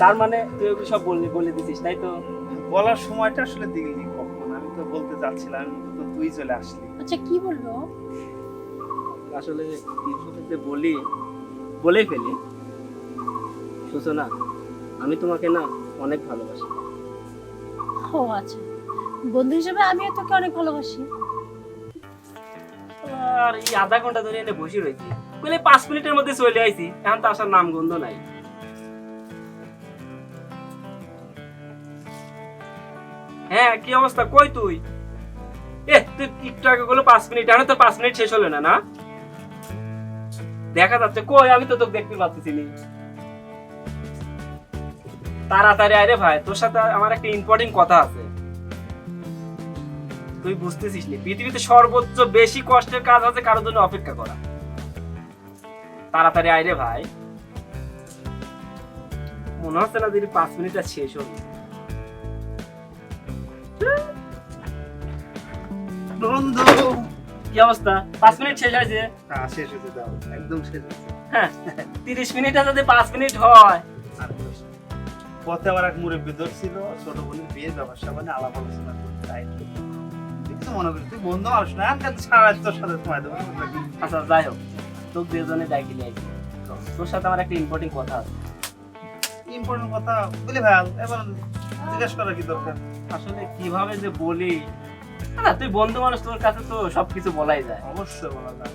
তার মানে তুই ওকে সব বললি বলে দিছিস তাই তো? বলার সময়টা আসলে দিলি কখন আমি তো বলতে যাচ্ছিলাম তো তুই চলে আসলি। আচ্ছা কি বলল? আসলে কিছুতে বলি বলেই ফেলি। সূচনা আমি তোমাকে না অনেক ভালোবাসি। ও আচ্ছা। বন্ধু হিসেবে আমিও তোকে অনেক ভালোবাসি। আর এই আধা ঘণ্টা ধরে এনে বসে রয়েছি। বলে পাঁচ মিনিটের মধ্যে চলে আইছি এখন তো আসার নাম গন্ধ নাই। হ্যাঁ কি অবস্থা? কই তুই? এ, তুই একটু আগে বলো পাঁচ মিনিট এখন তো পাঁচ মিনিট শেষ হলো না না? দেখা যাচ্ছে, কই? আমি তো তোকে দেখতে পাচ্ছি নি। তাড়াতাড়ি আরে ভাই, তোর সাথে আমার একটা ইম্পর্টেন্ট কথা আছে। তুই বুঝতেছিস নি, পৃথিবীতে সর্বোচ্চ বেশি কষ্টের কাজ আছে কারোর জন্য অপেক্ষা করা। তাড়াতাড়ি আয় ভাই। মনে হচ্ছে না যদি পাঁচ মিনিট আর শেষ হল। বন্ধু। কি অবস্থা? পাঁচ মিনিট শেষ হয়েছে? হ্যাঁ শেষ হয়েছে দাও একদম শেষ হয়েছে। হ্যাঁ তিরিশ মিনিটে যদি পাঁচ মিনিট হয়। পথে আবার এক মুরব্বী ছিল ছোট বোনের বিয়ে ব্যবসা মানে আলাপ আলোচনা করতে তাই তো মনে করি তুই বন্ধু মানুষ না আমি সারা তোর সাথে সময় দেবো। আচ্ছা যাই হোক। তোর দুজনে ডাকি নিয়ে তোর সাথে আমার একটা ইম্পর্টেন্ট কথা আছে। ইম্পর্টেন্ট কথা বলি ভাই এবার জিজ্ঞেস করা কি দরকার? আসলে কীভাবে যে বলি? না তুই বন্ধু মানুষ তোর কাছে তো সবকিছু বলাই যায়। অবশ্যই বলা যায়।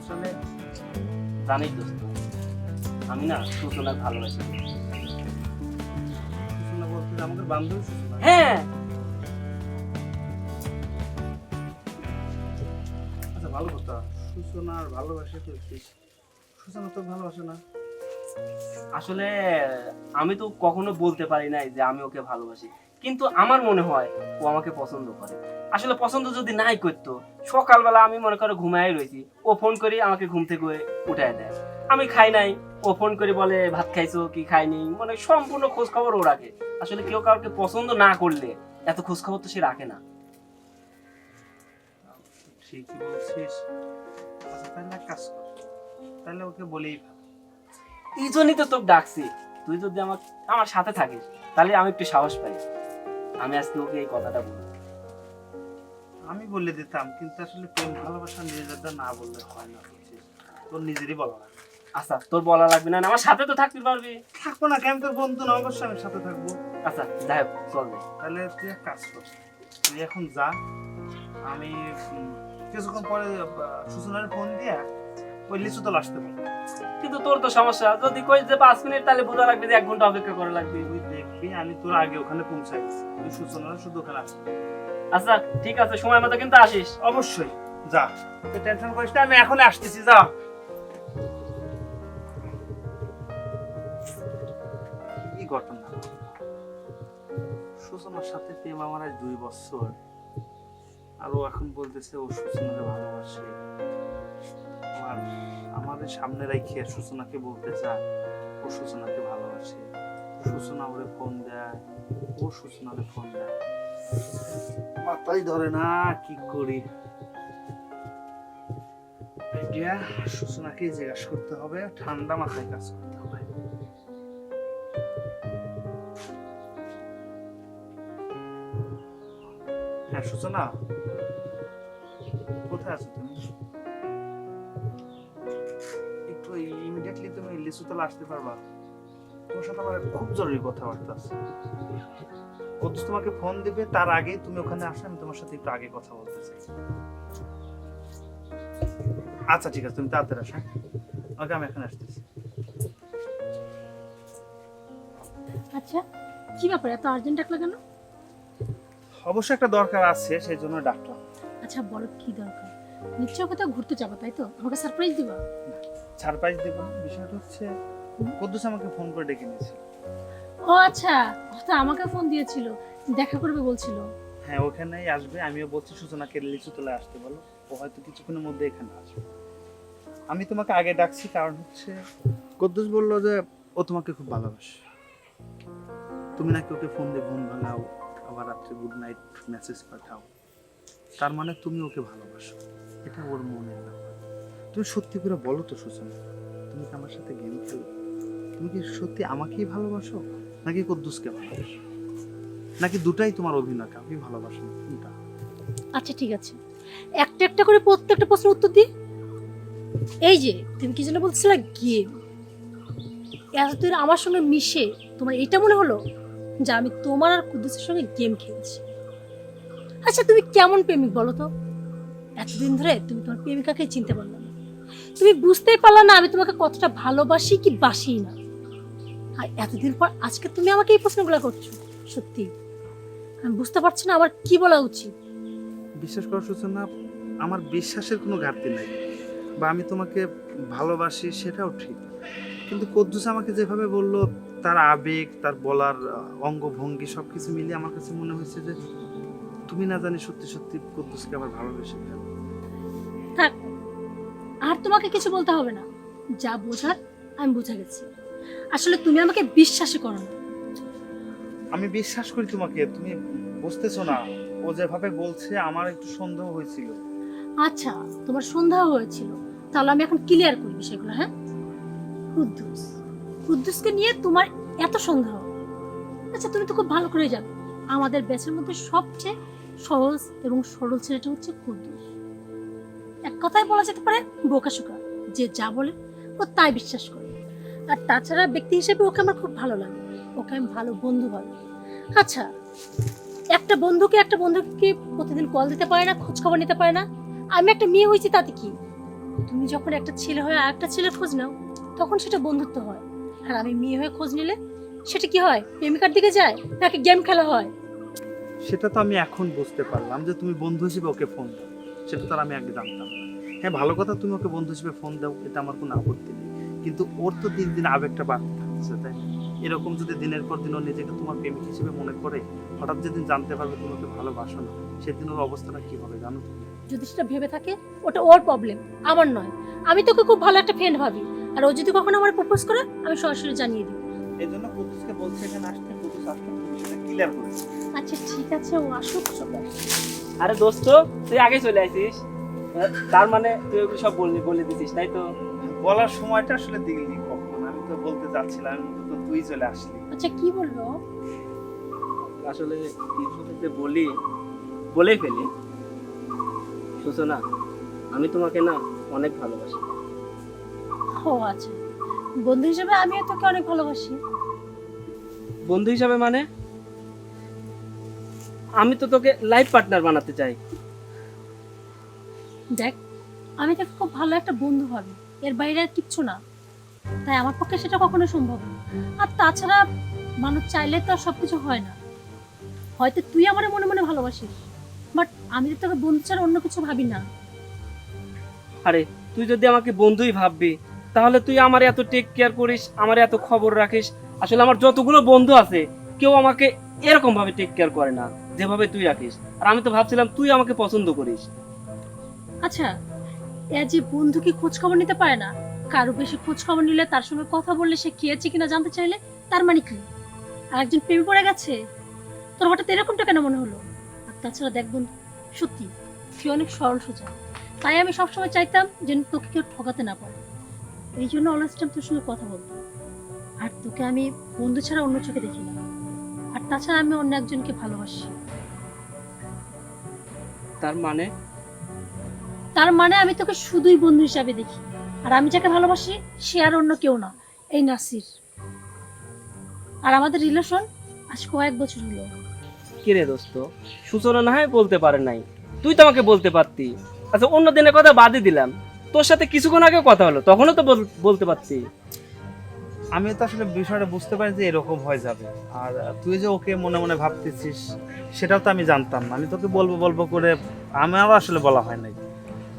আসলে জানিস দোস্ত আমি না সূচনা ভালোবাসি। সুষমা বলতে আমাদের বান্ধবী হ্যাঁ। আচ্ছা ভালো কথা। আর ভালোবাসে তো সুষমা তো ভালোবাসে না। আসলে আমি তো কখনো বলতে পারি নাই যে আমি ওকে ভালোবাসি। কিন্তু আমার মনে হয় ও আমাকে পছন্দ করে। আসলে পছন্দ যদি নাই করতো সকালবেলা আমি মনে করো ঘুমাই রয়েছি ও ফোন করে আমাকে ঘুম থেকে উঠায় দেয়। আমি খাই নাই ও ফোন করে বলে ভাত খাইছো কি খাইনি? মানে সম্পূর্ণ খোঁজ খবর ও রাখে আসলে কেউ কাউকে পছন্দ না করলে এত খোঁজ খবর তো সে রাখে না। ঠিকই বলছিস। আচ্ছা তাহলে কাজ কর। তাহলে ওকে বলেই এই জন্যই তো তোকে ডাকছি। তুই যদি আমার আমার সাথে থাকিস তাহলে আমি একটু সাহস পাই। আমি আজকে ওকে এই কথাটা বলব আমি বলে দিতাম কিন্তু আসলে প্রেম ভালোবাসা নিজেদের না বললে হয় না তোর নিজেরই বলা লাগে আচ্ছা তোর বলা লাগবে না আমার সাথে তো থাকতে পারবি। থাকব না কেন? তোর বন্ধু না অবশ্যই আমি সাথে থাকব। আচ্ছা যাই হোক চল। তাহলে তুই এক কাজ কর তুই এখন যা আমি কিছুক্ষণ পরে সুসনার ফোন দিয়ে ওই লিচু তো আসতে বল কিন্তু তোর তো সমস্যা যদি কই যে পাঁচ মিনিট তাহলে বোঝা লাগবে যে এক ঘণ্টা অপেক্ষা করা লাগবে তুই দেখবি আমি তোর আগে ওখানে পৌঁছাই। তুই সুসনার শুধু ওখানে আসবি আচ্ছা ঠিক আছে সময় মতো কিন্তু আসিস। অবশ্যই যা। তুই টেনশন করিস না আমি এখন আসতেছি যা। কি ঘটনা? সুষমার সাথে প্রেম আমার আজ দুই বছর। আর ও এখন বলতেছে ও সুষমাকে ভালোবাসে। আমার আমাদের সামনে রেখে সূচনাকে বলতে চায় ও সূচনাকে ভালোবাসে। সুষমা ওরে ফোন দেয় ও সুষমাকে ফোন দেয়। মাথাই ধরে না, কি করি? এটা সুষমাকে জিজ্ঞাসা করতে হবে, ঠান্ডা মাথায় কাজ করতে হবে। হ্যাঁ সূচনা? কোথায় আছো তুমি? একটু ইমিডিয়েটলি তুমি লিচুতলা আসতে পারবা। তোমার সাথে আমার খুব জরুরি কথাবার্তা আছে। কদ্দুস তোমাকে ফোন দিবে তার আগেই তুমি ওখানে আসলে আমি তোমার সাথে একটু আগে কথা বলতে চাই আচ্ছা ঠিক আছে তুমি তাড়াতাড়ি আসো ওকে আমি এখানে আসতেছি। আচ্ছা কি ব্যাপার এত আর্জেন্ট ডাকলে কেন? অবশ্যই একটা দরকার আছে সেই জন্য ডাক্তার আচ্ছা বড় কি দরকার? নিশ্চয় কোথাও ঘুরতে যাব তাই তো? আমাকে সারপ্রাইজ দিবা? সারপ্রাইজ দেব বিষয়টা হচ্ছে কদ্দুস আমাকে ফোন করে ডেকে নিয়েছে ও আচ্ছা ও তো আমাকে ফোন দিয়েছিল দেখা করবে বলছিল। হ্যাঁ ওখানেই আসবে আমিও বলছি সূচনাকে লিচু তোলা আসতে বলো ও হয়তো কিছুক্ষণের মধ্যে এখানে আসবে। আমি তোমাকে আগে ডাকছি কারণ হচ্ছে কদ্দুস বলল যে ও তোমাকে খুব ভালোবাসে। তুমি নাকি ওকে ফোন দিয়ে ঘুম ভাঙাও আবার রাত্রে গুড নাইট মেসেজ পাঠাও। তার মানে তুমি ওকে ভালোবাসো এটা ওর মনের ব্যাপার। তুমি সত্যি করে বলো তো সূচনা তুমি কি আমার সাথে গেম খেলো তুমি কি সত্যি আমাকেই ভালোবাসো? নাকি কুদ্দুসকে ভালোবাসো? নাকি দুটাই তোমার অভিনয় কাউকে ভালোবাসো না? কোনটা? আচ্ছা ঠিক আছে। একটা একটা করে প্রত্যেকটা প্রশ্নের উত্তর দিই। এই যে, তুমি কি যেন বলছিলে গেম এতদিন আমার সঙ্গে মিশে তোমার এটা মনে হলো যে আমি তোমার আর কুদ্দুসের সঙ্গে গেম খেলছি? আচ্ছা তুমি কেমন প্রেমিক বলো তো? এতদিন ধরে তুমি তোমার প্রেমিকাকে চিনতে পারলে না। তুমি বুঝতেই পারলে না আমি তোমাকে কতটা ভালোবাসি কি বাসি না। আর এতদিন পর আজকে তুমি আমাকে এই প্রশ্নগুলো করছ সত্যি। আমি বুঝতে পারছি না আমার কি বলা উচিত। বিশ্বাস করার সূচনা আমার বিশ্বাসের কোনো ঘাটতি নেই। বা আমি তোমাকে ভালোবাসি সেটাও ঠিক। কিন্তু কদ্দুস আমাকে যেভাবে বলল তার আবেগ তার বলার অঙ্গভঙ্গি সব কিছু মিলিয়ে আমার কাছে মনে হয়েছে যে তুমি না জানি সত্যি সত্যি কদ্দুসকে আমার ভালোবেসে ফেলো। থাক আর তোমাকে কিছু বলতে হবে না। যা বোঝার আমি বুঝে গেছি। আসলে তুমি আমাকে বিশ্বাসই করো না। আমি বিশ্বাস করি তোমাকে তুমি বুঝতেছো না। ও যেভাবে বলছে আমার একটু সন্দেহ হয়েছিল। আচ্ছা তোমার সন্দেহ হয়েছিল। তাহলে আমি এখন ক্লিয়ার করি বিষয়গুলো হ্যাঁ? কুদ্দুস। কুদ্দুসকে নিয়ে তোমার এত সন্দেহ। আচ্ছা তুমি তো খুব ভালো করে জানো। আমাদের ব্যাচের মধ্যে সবচেয়ে সহজ এবং সরল ছেলেটা হচ্ছে কুদ্দুস। এক কথায় বলা যেতে পারে বোকাশোকা যে যা বলে ও তাই বিশ্বাস করে। আর তাছাড়া ব্যক্তি হিসেবে ওকে আমার খুব ভালো লাগে। ওকে আমি ভালো বন্ধু ভালো আচ্ছা একটা বন্ধুকে একটা বন্ধুকে প্রতিদিন কল দিতে পারে না খোঁজ খবর নিতে পারে না? আমি একটা মেয়ে হয়েছি তাতে কি? তুমি যখন একটা ছেলে হয়ে আর একটা ছেলের খোঁজ নাও, তখন সেটা বন্ধুত্ব হয়। আর আমি মেয়ে হয়ে খোঁজ নিলে সেটা কি হয়? প্রেমিকার দিকে যায় নাকি গেম খেলা হয়? সেটা তো আমি এখন বুঝতে পারলাম যে তুমি বন্ধু হিসেবে ওকে ফোন দাও। সেটা তো আমি আগে জানতাম হ্যাঁ ভালো কথা তুমি ওকে বন্ধু হিসেবে ফোন দাও এটা আমার কোনো আপত্তি নেই। কিন্তু ওর তো দিন দিন আবেগটা বাড়তে থাকছে তাই এরকম যদি দিনের পর দিন ও নিজেকে তোমার প্রেমিক হিসেবে মনে করে হঠাৎ যেদিন জানতে পারবে তুমি ওকে ভালোবাসো না সেদিন ওর অবস্থাটা কি হবে জানো তুমি যদি সেটা ভেবে থাকে ওটা ওর প্রবলেম আমার নয়। আমি তোকে খুব ভালো একটা ফ্রেন্ড ভাবি আর ও যদি কখনো আমার প্রপোজ করে আমি সরাসরি জানিয়ে দিই। এই জন্য কুতুসকে বলছে এখানে আসতে কুতুস আসতে তুমি সেটা ক্লিয়ার করেছে আচ্ছা ঠিক আছে ও আসুক চলে। আরে দোস্ত তুই আগে চলে আসিস। তার মানে তুই সব বলে বলে দিছিস তাই তো? বলার সময়টা আসলে দিলি কখন আমি তো বলতে যাচ্ছিলাম তো তুই চলে আসলি। আচ্ছা কি বলব আসলে কিছু ক্ষেত্রে বলি বলেই ফেলি। সূচনা আমি তোমাকে না অনেক ভালোবাসি। ও আচ্ছা। বন্ধু হিসেবে আমিও তোকে অনেক ভালোবাসি। বন্ধু হিসাবে মানে? আমি তো তোকে লাইফ পার্টনার বানাতে চাই। দেখ আমি তোকে খুব ভালো একটা বন্ধু ভাবি। এর বাইরে আর কিচ্ছু না। তাই আমার পক্ষে সেটা কখনো সম্ভব না। আর তাছাড়া মানুষ চাইলে তো আর সবকিছু হয় না। হয়তো তুই আমার মনে মনে ভালোবাসিস বাট আমি তো তোকে বন্ধু ছাড়া অন্য কিছু ভাবি না। আরে তুই যদি আমাকে বন্ধুই ভাববি তাহলে তুই আমার এত টেক কেয়ার করিস আমার এত খবর রাখিস। আসলে আমার যতগুলো বন্ধু আছে কেউ আমাকে এরকম ভাবে টেক কেয়ার করে না যেভাবে তুই রাখিস। আর আমি তো ভাবছিলাম তুই আমাকে পছন্দ করিস। আচ্ছা যে বন্ধু কি খোঁজ খবর নিতে পারে না? কারও বেশি খোঁজ খবর নিলে তার সঙ্গে কথা বললে সে কিনা জানতে চাইলে তার মানে কি? আর একজন প্রেমে পড়ে গেছে? তোর হঠাৎ এরকমটা কেন মনে হলো? আর তাছাড়া দেখ বন্ধু, সত্যি, তুই অনেক সরল সোজা। তাই আমি সবসময় চাইতাম যেন তোকে কেউ ঠকাতে না পারে। এই জন্য অলওয়েজ টাইম তোর সঙ্গে কথা বলতাম। আর তোকে আমি বন্ধু ছাড়া অন্য চোখে দেখি না। আর তাছাড়া আমি অন্য একজনকে ভালোবাসি। তার মানে? তার মানে আমি তোকে শুধুই বন্ধু হিসাবে দেখি। আর আমি যাকে ভালোবাসি সে আর অন্য কেউ না। এই নাসির। আর আমাদের রিলেশন আজ কয়েক বছর হলো। কি রে দোস্ত? সূচনা না হয় বলতে পারে নাই। তুই তো আমাকে বলতে পারতি। আচ্ছা অন্য দিনের কথা বাদই দিলাম। তোর সাথে কিছুক্ষণ আগেও কথা হলো তখনও তো বল- বলতে পারতি। আমি তো আসলে বিষয়টা বুঝতে পারি যে এরকম হয়ে যাবে। আর তুই যে ওকে মনে মনে ভাবতেছিস সেটাও তো আমি জানতাম না। আমি তোকে বলব বলব করে আমারও আসলে বলা হয় নাই।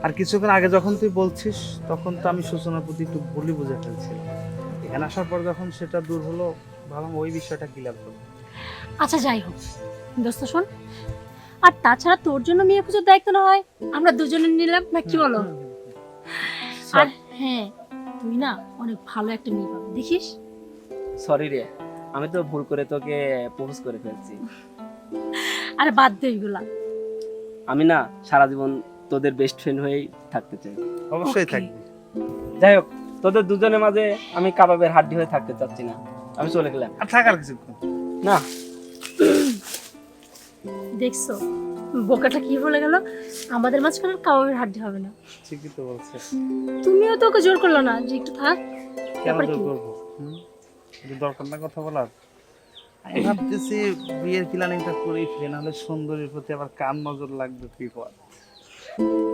আর কিছুক্ষণ আগে যখন তুই বলছিস তখন তো আমি সূচনার প্রতি একটু ভুলই বুঝে ফেলছিলাম। এখানে আসার পর যখন সেটা দূর হলো ভাবলাম ওই বিষয়টা ক্লিয়ার করব? আচ্ছা যাই হোক। দোস্ত শোন। আর তাছাড়া তোর জন্য মেয়ে পুজোর দায়িত্ব না হয়? আমরা দুজনে নিলাম না কি বলো? আর হ্যাঁ তুই না অনেক ভালো একটা মেয়ে পাবি দেখিস? সরি রে আমি তো ভুল করে তোকে প্রপোজ করে ফেলছি। আরে বাদ দে এইগুলা আমি না সারা জীবন তোদের বেস্ট ফ্রেন্ড হয়েই থাকতে চাই। অবশ্যই Okay. যাই হোক তোদের দুজনের মাঝে আমি কাবাবের হাড্ডি হয়ে থাকতে চাচ্ছি না। আমি চলে গেলাম। আর থাকার কিছু না। দেখছ বোকাটা কি বলে গেল? আমাদের মাঝখানে কাবাবের হাড্ডি হবে না। ঠিকই তো বলছে। তুমিও তো ওকে জোর করল না যে একটু থাক কেন জোর কি? করব? দরকার না কথা বলার। আমি ভাবতেছি বিয়ের প্ল্যানিংটা করেই ফেলে নাহলে সুন্দরীর প্রতি আবার কান নজর লাগবে কি কর Thank you.